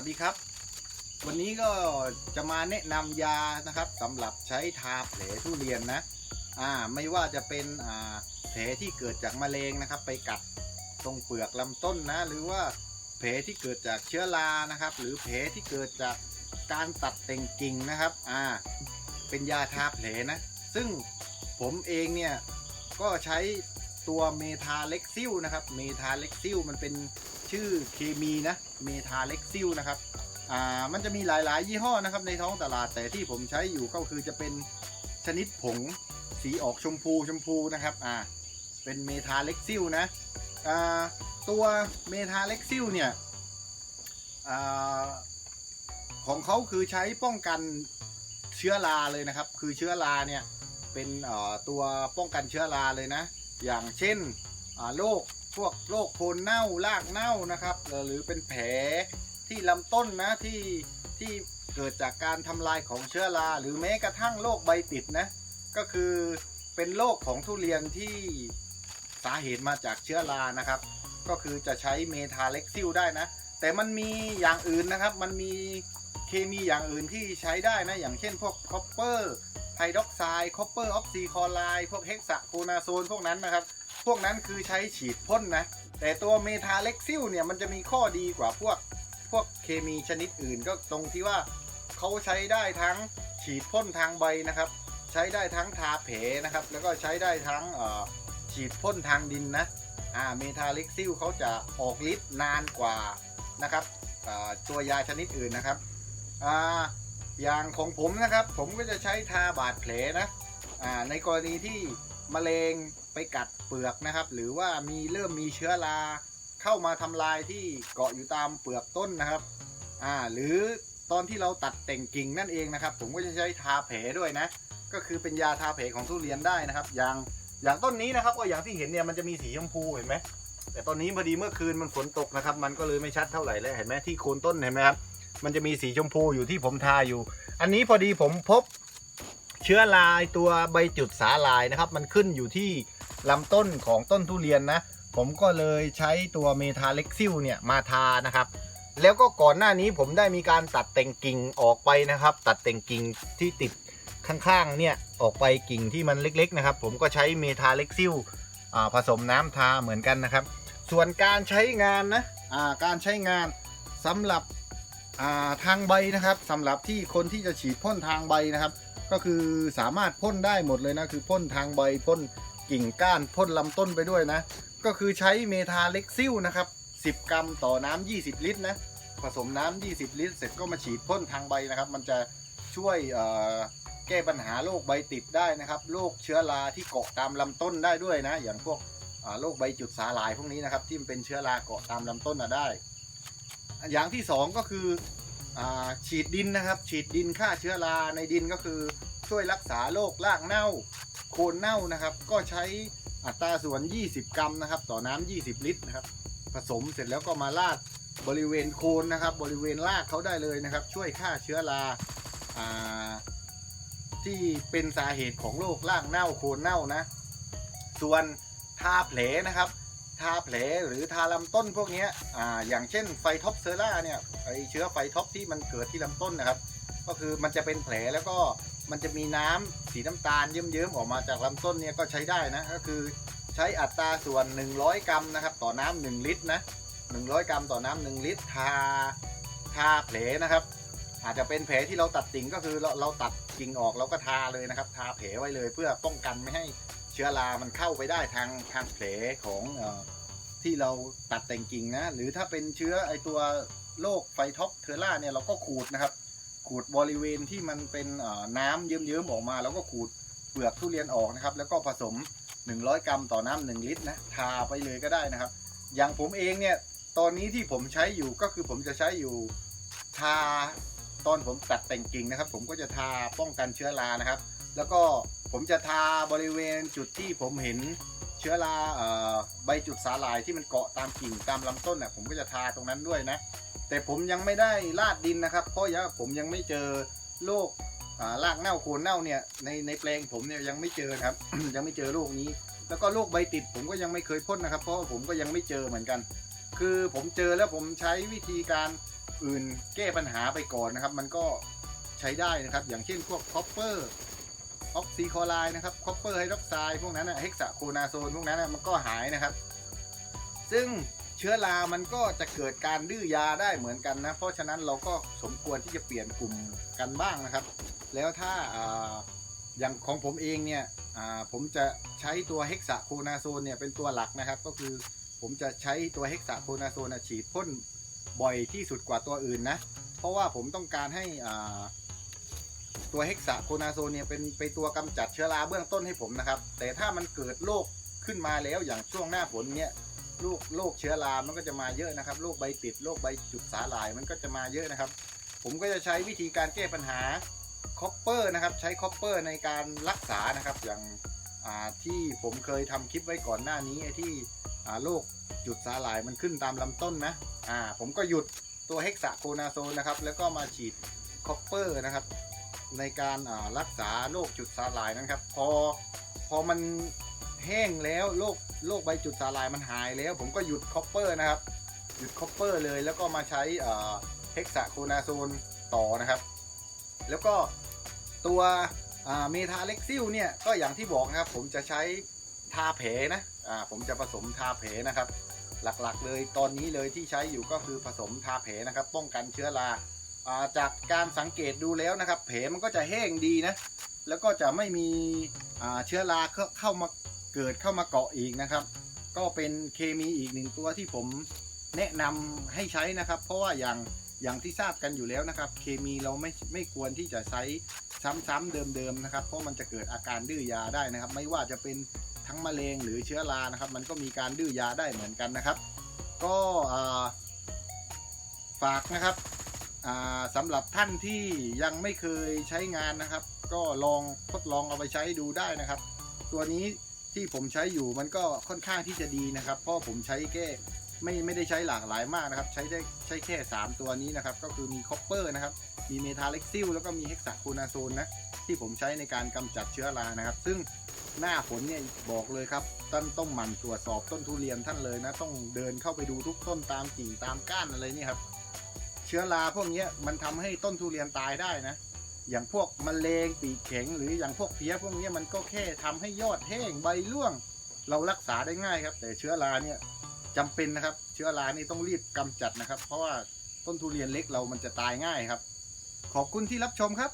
สดีครับ วันนี้ก็จะมาแนะนำยานะครับสำหรับใช้ทาแผลทุเรียนนะอ่าไม่ว่าจะเป็นอ่าแผลที่เกิดจากมะเร็งนะครับ ไปกัดตรงเปลือกลำต้นนะ หรือว่าแผลที่เกิดจากเชื้อรานะครับ หรือแผลที่เกิดจากการตัดแต่งกิ่งนะครับอ่าเป็นยาทาแผลนะ ซึ่งผมเองเนี่ยก็ใช้ ตัวเมทาเล็กซิลนะครับ เมทาเล็กซิลมันเป็นชื่อเคมีนะเมทาเล็กซิลนะครับอ่ามันจะมีหลายๆ ยี่ห้อนะครับในท้องตลาดแต่ที่ผมใช้อยู่ก็คือจะเป็นชนิดผงสีออกชมพูชมพูนะครับอ่าเป็นเมทาเล็กซิลนะอ่าตัวเมทาเล็กซิลเนี่ยอ่าของเขาคือใช้ป้องกันเชื้อราเลยนะครับ คือเชื้อราเนี่ยเป็นตัวป้องกันเชื้อราเลยนะ อย่างเช่นโรคพวกโรคโคนเน่ารากเน่านะครับ หรือเป็นแผลที่ลำต้นนะที่ที่เกิดจากการทำลายของเชื้อรา หรือแม้กระทั่งโรคใบติดนะก็คือเป็นโรคของทุเรียนที่สาเหตุมาจากเชื้อรานะครับ ก็คือจะใช้เมทาเล็กซิลได้นะ แต่มันมีอย่างอื่นนะครับมันมี เคมีอย่างอื่นที่ใช้ได้นะ อย่างเช่นพวกคอปเปอร์ไฮดรอกไซด์คอปเปอร์ออกซิคลอไรด์พวกเฮกซาโคนาโซนพวกนั้นนะครับ พวกนั้นคือใช้ฉีดพ่นนะ แต่ตัวเมทาเล็กซิลเนี่ยมันจะมีข้อดีกว่าพวกพวกเคมีชนิดอื่นก็ตรงที่ว่าเขาใช้ได้ทั้งฉีดพ่นทางใบนะครับ ใช้ได้ทั้งทาแผลนะครับ แล้วก็ใช้ได้ทั้งฉีดพ่นทางดินนะอ่าเมทาเล็กซิลเขาจะออกฤทธิ์นานกว่านะครับตัวยาชนิดอื่นนะครับ อ่าอย่างของผมนะครับ ผมก็จะใช้ทาบาดแผลนะอ่าในกรณีที่มะเร็งไปกัดเปลือกนะครับ หรือว่ามีเริ่มมีเชื้อราเข้ามาทำลายที่เกาะอยู่ตามเปลือกต้นนะครับอ่าหรือตอนที่เราตัดแต่งกิ่งนั่นเองนะครับ ผมก็จะใช้ทาแผลด้วยนะ ก็คือเป็นยาทาแผลของทุเรียนได้นะครับ อย่างอย่างต้นนี้นะครับก็อย่างที่เห็นเนี่ยมันจะมีสีชมพูเห็นไหมแต่ตอนนี้พอดีเมื่อคืนมันฝนตกนะครับ มันก็เลยไม่ชัดเท่าไหร่เลยเห็นไหมที่โคนต้นเห็นไหมครับ มันจะมีสีชมพูอยู่ที่ผมทาอยู่ อันนี้พอดีผมพบเชื้อลายตัวใบจุดสาลายนะครับ มันขึ้นอยู่ที่ลำต้นของต้นทุเรียนนะ ผมก็เลยใช้ตัวเมทาเล็กซิลเนี่ยมาทานะครับ แล้วก็ก่อนหน้านี้ผมได้มีการตัดแต่งกิ่งออกไปนะครับ ตัดแต่งกิ่งที่ติดข้างๆเนี่ยออกไปกิ่งที่มันเล็ก ๆ นะครับ ผมก็ใช้เมทาเล็กซิลผสมน้ำทาเหมือนกันนะครับ ส่วนการใช้งานนะการใช้งานสำหรับ ทางใบนะครับสำหรับที่คนที่จะฉีดพ่นทางใบนะครับ ก็คือสามารถพ่นได้หมดเลยนะคือพ่นทางใบพ่นกิ่งก้านพ่นลำต้นไปด้วยนะ ก็คือใช้เมทาเล็กซิลนะครับ10 กรัมต่อน้ำ20 ลิตรนะผสมน้ำ20 ลิตร เสร็จก็มาฉีดพ่นทางใบนะครับ มันจะช่วยแก้ปัญหาโรคใบติดได้นะครับโรคเชื้อราที่เกาะตามลำต้นได้ด้วยนะ อย่างพวกโรคใบจุดสาหร่ายพวกนี้นะครับที่มันเป็นเชื้อราเกาะตามลำต้นน่ะได้ อย่างที่สองก็คืออฉีดดินนะครับ ฉีดดินฆ่าเชื้อราในดินก็คือช่วยรักษาโรครากเน่า โคนเน่านะครับ ก็ใช้อัตราส่วน 20 กรัมนะครับ ต่อน้ำ20 ลิตรนะครับ ผสมเสร็จแล้วก็มาราดบริเวณโคนนะครับ บริเวณรากเขาได้เลยนะครับ ช่วยฆ่าเชื้อราอ่าที่เป็นสาเหตุของโรครากเน่าโคนเน่านะ ส่วนทาแผลนะครับ ทาแผลหรือทาลำต้นพวกนี้อ่าอย่างเช่นไฟท็อปเซอร่าเนี่ยไอเชื้อไฟท็อปที่มันเกิดที่ลำต้นนะครับ ก็คือมันจะเป็นแผลแล้วก็มันจะมีน้ำสีน้ำตาลเยิ้มๆออกมาจากลำต้นเนี่ยก็ใช้ได้นะก็คือใช้อัตราส่วน 100 กรัมนะครับต่อน้ำ1ลิตรนะ100 กรัมต่อน้ำ1ลิตรทาทาแผลนะครับ อาจจะเป็นแผลที่เราตัดกิ่งก็คือเราเราตัดกิ่งออกเราก็ทาเลยนะครับ ทาแผลไว้เลยเพื่อป้องกันไม่ให้ เชื้อรามันเข้าไปได้ทางทางแผลของอที่เราตัดแต่งกิ่งนะ หรือถ้าเป็นเชื้อไอตัวโรคไฟท็อปเทอร่าเนี่ยเราก็ขูดนะครับ ขูดบริเวณที่มันเป็นน้ำเยิ้มๆออกมา แล้วก็ขูดเปลือกทุเรียนออกนะครับ แล้วก็ผสม 100 กรัมต่อน้ำ1ลิตรนะทาไปเลยก็ได้นะครับ อย่างผมเองเนี่ยตอนนี้ที่ผมใช้อยู่ก็คือผมจะใช้อยู่ทาตอนผมตัดแต่งกิ่งนะครับ ผมก็จะทาป้องกันเชื้อรานะครับ แล้วก็ ผมจะทาบริเวณจุดที่ผมเห็นเชื้อราอใบจุดสาหร่ายที่มันเกาะตามกิ่งตามลำต้นน่ะผมก็จะทาตรงนั้นด้วยนะ แต่ผมยังไม่ได้ลาดดินนะครับ เพราะยังผมยังไม่เจอโรครากเน่าโคนเน่าเนี่ยในในแปลงผมเนี่ยยังไม่เจอครับ ยังไม่เจอโรคนี้ แล้วก็โรคใบติดผมก็ยังไม่เคยพ่นนะครับ เพราะผมก็ยังไม่เจอเหมือนกัน คือผมเจอแล้วผมใช้วิธีการอื่นแก้ปัญหาไปก่อนนะครับ มันก็ใช้ได้นะครับ อย่างเช่นพวกคอปเปอร์ ออกซิคอไลนะครับคอปเปอร์ไฮดรอกไซด์พวกนั้นนะเฮกซาโคนาโซนพวกนั้นนะมันก็หายนะครับ ซึ่งเชื้อรามันก็จะเกิดการดื้อยาได้เหมือนกันนะ เพราะฉะนั้นเราก็สมควรที่จะเปลี่ยนกลุ่มกันบ้างนะครับ แล้วถ้าอย่างของผมเองเนี่ยผมจะใช้ตัวเฮกซาโคนาโซนเนี่ยเป็นตัวหลักนะครับ ก็คือผมจะใช้ตัวเฮกซาโคนาโซนนะฉีดพ่นบ่อยที่สุดกว่าตัวอื่นนะ เพราะว่าผมต้องการให้ ตัวเฮกซาโคนาโซเนี่ยเป็นไปนตัวกำจัดเชื้อราเบื้องต้นให้ผมนะครับ แต่ถ้ามันเกิดโรคขึ้นมาแล้วอย่างช่วงหน้าฝนเนี่ยโรคโรคเชื้อรา มันก็จะมาเยอะนะครับโรคใบติดโรคใบจุดสาหร่ายมันก็จะมาเยอะนะครับ ผมก็จะใช้วิธีการแก้ปัญหาคอปเปอร์นะครับ ใช้คอปเปอร์ในการรักษานะครับ อย่างาที่ผมเคยทำคลิปไว้ก่อนหน้านี้ที่โรคจุดสาหร่ายมันขึ้นตามลำต้นนะผมก็หยุดตัวเฮกซาโคนาโซนนะครับ แล้วก็มาฉีดคอปเปอร์นะครับ ในการรักษาโรคจุดสาหร่ายนะครับ พอพอมันแห้งแล้วโรคโรคใบจุดสาลายมันหายแล้ว ผมก็หยุดคอปเปอร์นะครับ หยุดคอปเปอร์เลยแล้วก็มาใช้เฮกซาโคนาโซนต่อนะครับ แล้วก็ตัวเมทาเล็กซิลเนี่ยก็อย่างที่บอกนะครับ ผมจะใช้ทาแผลนะผมจะผสมทาแผลนะครับ หลักๆเลยตอนนี้เลยที่ใช้อยู่ก็คือผสมทาแผลนะครับ ป้องกันเชื้อรา จากการสังเกตดูแล้วนะครับ แผลมันก็จะแห้งดีนะ แล้วก็จะไม่มีเชื้อราเข้ามาเกิดเข้ามาเกาะอีกนะครับ ก็เป็นเคมีอีกหนึ่งตัวที่ผมแนะนำให้ใช้นะครับ เพราะว่าอย่างอย่างที่ทราบกันอยู่แล้วนะครับ เคมีเราไม่ไม่ควรที่จะใช้ซ้ำๆเดิมๆนะครับ เพราะมันจะเกิดอาการดื้อยาได้นะครับ ไม่ว่าจะเป็นทั้งมะเร็งหรือเชื้อรานะครับ มันก็มีการดื้อยาได้เหมือนกันนะครับ ก็ฝากนะครับ สำหรับท่านที่ยังไม่เคยใช้งานนะครับ ก็ลองทดลองเอาไปใช้ดูได้นะครับ ตัวนี้ที่ผมใช้อยู่มันก็ค่อนข้างที่จะดีนะครับ เพราะผมใช้แค่ไม่ไม่ได้ใช้หลากหลายมากนะครับ ใช้ได้ใช้แค่ 3 ตัวนี้นะครับ ก็คือมีคอปเปอร์นะครับ มีเมทาเล็กซิลแล้วก็มีเฮกซาโคนาโซนนะที่ผมใช้ในการกำจัดเชื้อรานะครับ ซึ่งหน้าฝนเนี่ยบอกเลยครับท่านต้องหมั่นตรวจสอบต้นทุเรียนท่านเลยนะ ต้องเดินเข้าไปดูทุกต้นตามกิ่งตามก้านอะไรนี่ครับ ชื้อราพวกนี้มันทำให้ต้นทุเรียนตายได้นะ อย่างพวกมะเร็งปีกแข็ง หรืออย่างพวกเพี้ยพวกนี้มันก็แค่ทำให้ยอดแห้งใบร่วง เรารักษาได้ง่ายครับ แต่เชื้อราเนี่ยจำเป็นนะครับ เชื้อรานี่ต้องรีบกำจัดนะครับ เพราะว่าต้นทุเรียนเล็กเรามันจะตายง่ายครับ ขอบคุณที่รับชมครับ